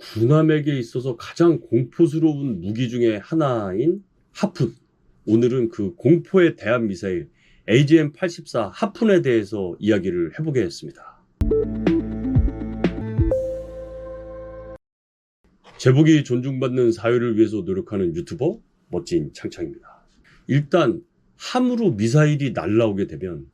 군함에게 있어서 가장 공포스러운 무기 중에 하나인 하푼. 오늘은 그 공포의 대한 미사일 AGM-84 하푼에 대해서 이야기를 해보겠습니다. 제복이 존중받는 사회를 위해서 노력하는 유튜버 멋진 창창입니다. 일단 함으로 미사일이 날라오게 되면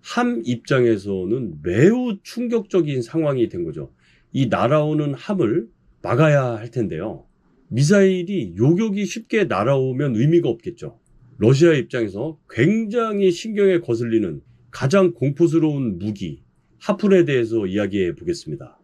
함 입장에서는 매우 충격적인 상황이 된 거죠. 이 날아오는 함을 막아야 할 텐데요. 미사일이 요격이 쉽게 날아오면 의미가 없겠죠. 러시아 입장에서 굉장히 신경에 거슬리는 가장 공포스러운 무기, 하푼에 대해서 이야기해 보겠습니다.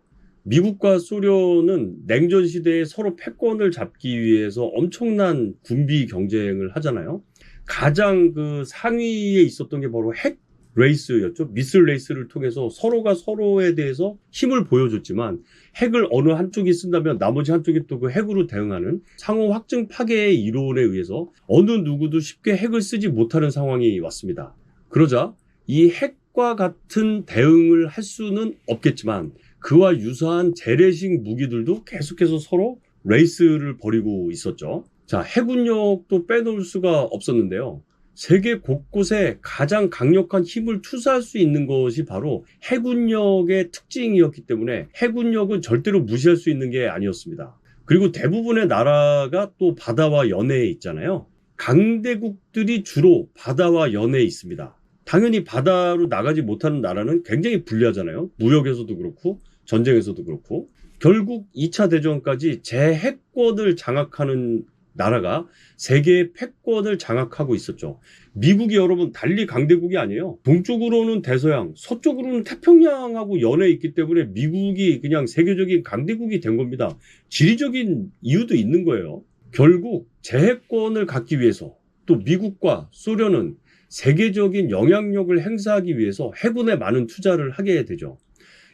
미국과 소련은 냉전 시대에 서로 패권을 잡기 위해서 엄청난 군비 경쟁을 하잖아요. 가장 그 상위에 있었던 게 바로 핵 레이스였죠. 미슬 레이스를 통해서 서로가 서로에 대해서 힘을 보여줬지만 핵을 어느 한쪽이 쓴다면 나머지 한쪽이 또 그 핵으로 대응하는 상호 확증 파괴의 이론에 의해서 어느 누구도 쉽게 핵을 쓰지 못하는 상황이 왔습니다. 그러자 이 핵과 같은 대응을 할 수는 없겠지만 그와 유사한 재래식 무기들도 계속해서 서로 레이스를 벌이고 있었죠. 자, 해군력도 빼놓을 수가 없었는데요. 세계 곳곳에 가장 강력한 힘을 투사할 수 있는 것이 바로 해군력의 특징이었기 때문에 해군력은 절대로 무시할 수 있는 게 아니었습니다. 그리고 대부분의 나라가 또 바다와 연해에 있잖아요. 강대국들이 주로 바다와 연해에 있습니다. 당연히 바다로 나가지 못하는 나라는 굉장히 불리하잖아요. 무역에서도 그렇고 전쟁에서도 그렇고 결국 2차 대전까지 제 해권을 장악하는 나라가 세계의 패권을 장악하고 있었죠. 미국이 여러분 달리 강대국이 아니에요. 동쪽으로는 대서양, 서쪽으로는 태평양하고 연해 있기 때문에 미국이 그냥 세계적인 강대국이 된 겁니다. 지리적인 이유도 있는 거예요. 결국 재해권을 갖기 위해서 또 미국과 소련은 세계적인 영향력을 행사하기 위해서 해군에 많은 투자를 하게 되죠.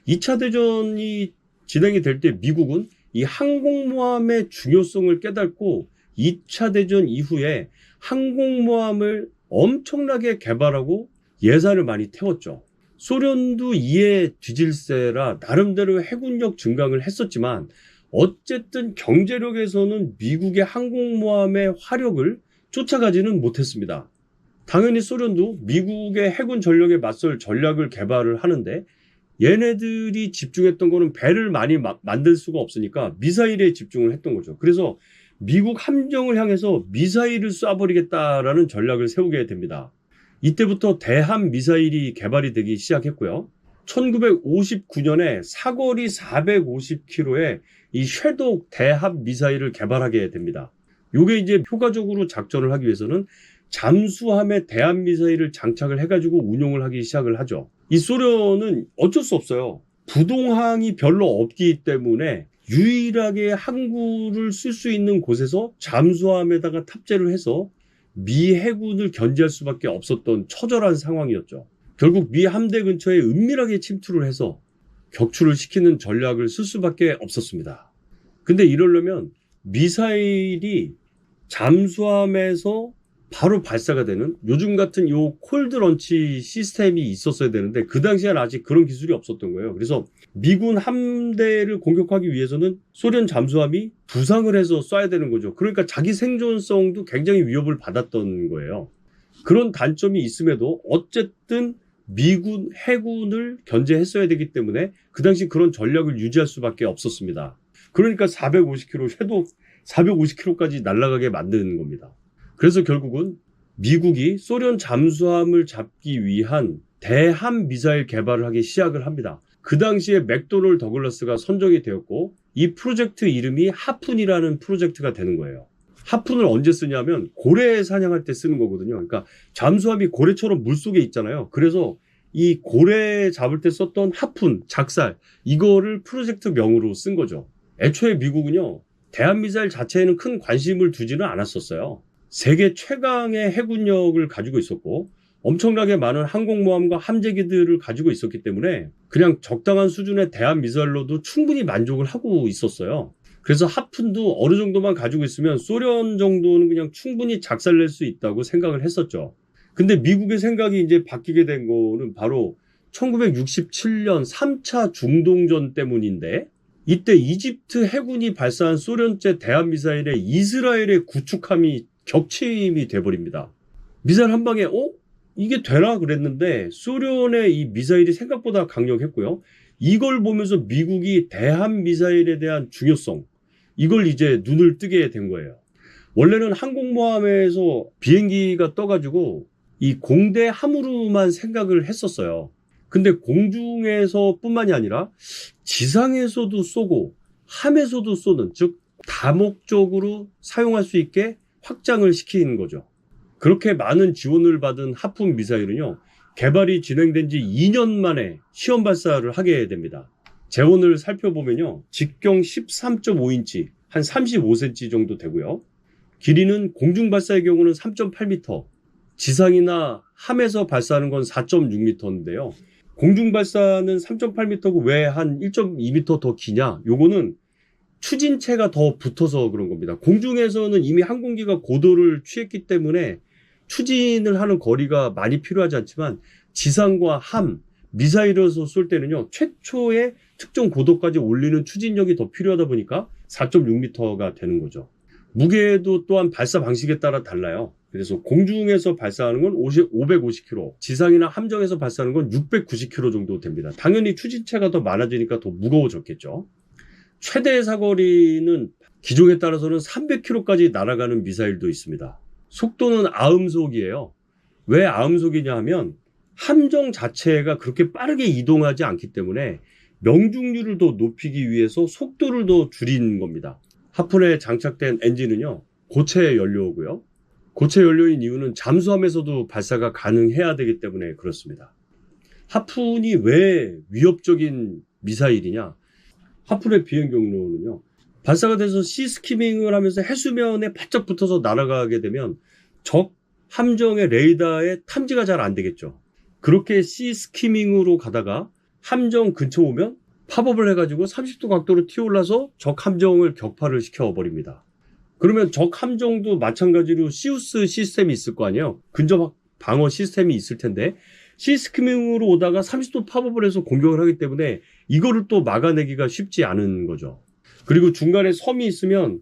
2차 대전이 진행이 될 때 미국은 이 항공모함의 중요성을 깨닫고 2차 대전 이후에 항공모함을 엄청나게 개발하고 예산을 많이 태웠죠. 소련도 이에 뒤질세라 나름대로 해군력 증강을 했었지만 어쨌든 경제력에서는 미국의 항공모함의 화력을 쫓아가지는 못했습니다. 당연히 소련도 미국의 해군 전력에 맞설 전략을 개발을 하는데 얘네들이 집중했던 거는 배를 많이 마, 만들 수가 없으니까 미사일에 집중을 했던 거죠. 그래서 미국 함정을 향해서 미사일을 쏴버리겠다라는 전략을 세우게 됩니다. 이때부터 대함 미사일이 개발이 되기 시작했고요. 1959년에 사거리 450km의 이 쉐독 대함 미사일을 개발하게 됩니다. 요게 이제 효과적으로 작전을 하기 위해서는 잠수함에 대함 미사일을 장착을 해가지고 운용을 하기 시작을 하죠. 이 소련은 어쩔 수 없어요. 부동항이 별로 없기 때문에 유일하게 항구를 쓸 수 있는 곳에서 잠수함에다가 탑재를 해서 미 해군을 견제할 수밖에 없었던 처절한 상황이었죠. 결국 미 함대 근처에 은밀하게 침투를 해서 격추를 시키는 전략을 쓸 수밖에 없었습니다. 근데 이러려면 미사일이 잠수함에서 바로 발사가 되는 요즘 같은 요 콜드 런치 시스템이 있었어야 되는데 그 당시에는 아직 그런 기술이 없었던 거예요. 그래서 미군 함대를 공격하기 위해서는 소련 잠수함이 부상을 해서 쏴야 되는 거죠. 그러니까 자기 생존성도 굉장히 위협을 받았던 거예요. 그런 단점이 있음에도 어쨌든 미군 해군을 견제했어야 되기 때문에 그 당시 그런 전략을 유지할 수밖에 없었습니다. 그러니까 450km, 쇄도 450km까지 날아가게 만드는 겁니다. 그래서 결국은 미국이 소련 잠수함을 잡기 위한 대함 미사일 개발을 하기 시작을 합니다. 그 당시에 맥도널 더글라스가 선정이 되었고 이 프로젝트 이름이 하푼이라는 프로젝트가 되는 거예요. 하푼을 언제 쓰냐면 고래 사냥할 때 쓰는 거거든요. 그러니까 잠수함이 고래처럼 물속에 있잖아요. 그래서 이 고래 잡을 때 썼던 하푼, 작살 이거를 프로젝트 명으로 쓴 거죠. 애초에 미국은요. 대한미사일 자체에는 큰 관심을 두지는 않았었어요. 세계 최강의 해군력을 가지고 있었고 엄청나게 많은 항공모함과 함재기들을 가지고 있었기 때문에 그냥 적당한 수준의 대한 미사일로도 충분히 만족을 하고 있었어요. 그래서 하푼도 어느 정도만 가지고 있으면 소련 정도는 그냥 충분히 작살낼 수 있다고 생각을 했었죠. 근데 미국의 생각이 이제 바뀌게 된 거는 바로 1967년 3차 중동전 때문인데 이때 이집트 해군이 발사한 소련제 대한미사일에 이스라엘의 구축함이 격침이 돼버립니다. 미사일 한 방에 어? 이게 되나 그랬는데 소련의 이 미사일이 생각보다 강력했고요. 이걸 보면서 미국이 대한 미사일에 대한 중요성 이걸 이제 눈을 뜨게 된 거예요. 원래는 항공모함에서 비행기가 떠가지고 이 공대 함으로만 생각을 했었어요. 근데 공중에서 뿐만이 아니라 지상에서도 쏘고 함에서도 쏘는 즉 다목적으로 사용할 수 있게 확장을 시키는 거죠. 그렇게 많은 지원을 받은 하품 미사일은요. 개발이 진행된 지 2년 만에 시험 발사를 하게 됩니다. 재원을 살펴보면요. 직경 13.5인치, 한 35cm 정도 되고요. 길이는 공중 발사의 경우는 3.8m, 지상이나 함에서 발사하는 건 4.6m인데요. 공중 발사는 3.8m고 왜 한 1.2m 더 기냐? 요거는 추진체가 더 붙어서 그런 겁니다. 공중에서는 이미 항공기가 고도를 취했기 때문에 추진을 하는 거리가 많이 필요하지 않지만 지상과 함, 미사일에서 쏠 때는요, 최초의 특정 고도까지 올리는 추진력이 더 필요하다 보니까 4.6m가 되는 거죠. 무게도 또한 발사 방식에 따라 달라요. 그래서 공중에서 발사하는 건 50, 550km, 지상이나 함정에서 발사하는 건 690km 정도 됩니다. 당연히 추진체가 더 많아지니까 더 무거워졌겠죠. 최대 사거리는 기종에 따라서는 300km까지 날아가는 미사일도 있습니다. 속도는 아음속이에요. 왜 아음속이냐 하면 함정 자체가 그렇게 빠르게 이동하지 않기 때문에 명중률을 더 높이기 위해서 속도를 더 줄인 겁니다. 하푼에 장착된 엔진은요, 고체 연료고요. 고체 연료인 이유는 잠수함에서도 발사가 가능해야 되기 때문에 그렇습니다. 하푼이 왜 위협적인 미사일이냐? 하푼의 비행 경로는요. 발사가 돼서 시스키밍을 하면서 해수면에 바짝 붙어서 날아가게 되면 적 함정의 레이더에 탐지가 잘 안 되겠죠. 그렇게 시스키밍으로 가다가 함정 근처 오면 팝업을 해가지고 30도 각도로 튀어올라서 적 함정을 격파를 시켜버립니다. 그러면 적 함정도 마찬가지로 시우스 시스템이 있을 거 아니에요? 근접 방어 시스템이 있을 텐데 시스키밍으로 오다가 30도 팝업을 해서 공격을 하기 때문에 이거를 또 막아내기가 쉽지 않은 거죠. 그리고 중간에 섬이 있으면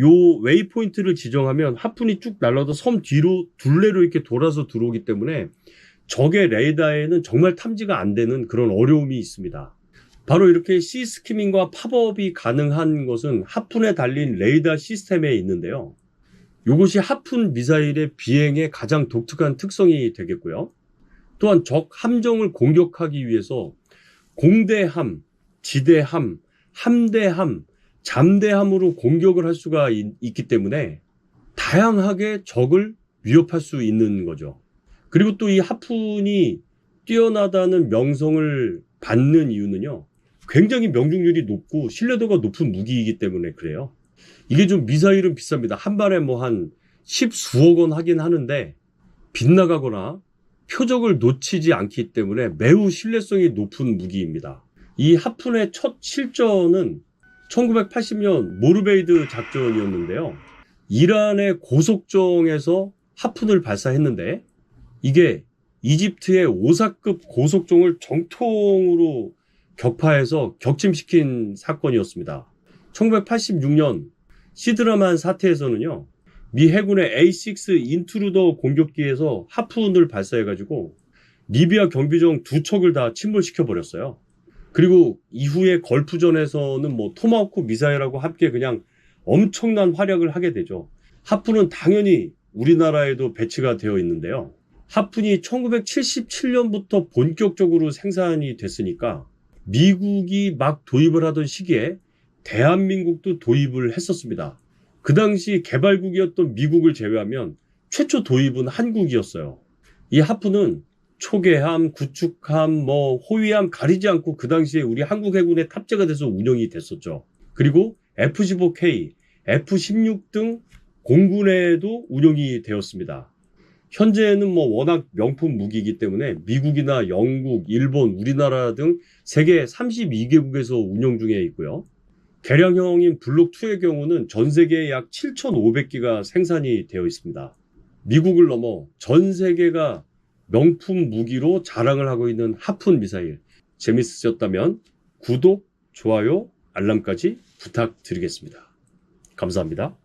요 웨이포인트를 지정하면 하푼이 쭉 날라도 섬 뒤로 둘레로 이렇게 돌아서 들어오기 때문에 적의 레이더에는 정말 탐지가 안 되는 그런 어려움이 있습니다. 바로 이렇게 시스키밍과 팝업이 가능한 것은 하푼에 달린 레이더 시스템에 있는데요. 이것이 하푼 미사일의 비행의 가장 독특한 특성이 되겠고요. 또한 적 함정을 공격하기 위해서 공대함, 지대함, 함대함, 잠대함으로 공격을 할 수가 있, 기 때문에 다양하게 적을 위협할 수 있는 거죠. 그리고 또 이 하푼이 뛰어나다는 명성을 받는 이유는요. 굉장히 명중률이 높고 신뢰도가 높은 무기이기 때문에 그래요. 이게 좀 미사일은 비쌉니다. 한 발에 뭐한 십수억 원 하긴 하는데 빗나가거나 표적을 놓치지 않기 때문에 매우 신뢰성이 높은 무기입니다. 이 하푼의 첫 실전은 1980년 모르베이드 작전이었는데요. 이란의 고속정에서 하푼을 발사했는데 이게 이집트의 오사급 고속종을 정통으로 격파해서 격침시킨 사건이었습니다. 1986년 시드라만 사태에서는요. 미 해군의 A6 인트루더 공격기에서 하푼을 발사해가지고 리비아 경비정 두 척을 다 침몰시켜 버렸어요. 그리고 이후에 걸프전에서는 뭐 토마호크 미사일하고 함께 그냥 엄청난 활약을 하게 되죠. 하푼은 당연히 우리나라에도 배치가 되어 있는데요. 하푼이 1977년부터 본격적으로 생산이 됐으니까 미국이 막 도입을 하던 시기에 대한민국도 도입을 했었습니다. 그 당시 개발국이었던 미국을 제외하면 최초 도입은 한국이었어요. 이 하프는 초계함, 구축함, 뭐 호위함 가리지 않고 그 당시에 우리 한국 해군의 탑재가 돼서 운영이 됐었죠. 그리고 F-15K, F-16 등 공군에도 운영이 되었습니다. 현재는 뭐 워낙 명품 무기이기 때문에 미국이나 영국, 일본, 우리나라 등 세계 32개국에서 운영 중에 있고요. 개량형인 블록2의 경우는 전 세계에 약 7,500기가 생산이 되어 있습니다. 미국을 넘어 전 세계가 명품 무기로 자랑을 하고 있는 하푼 미사일. 재밌으셨다면 구독, 좋아요, 알람까지 부탁드리겠습니다. 감사합니다.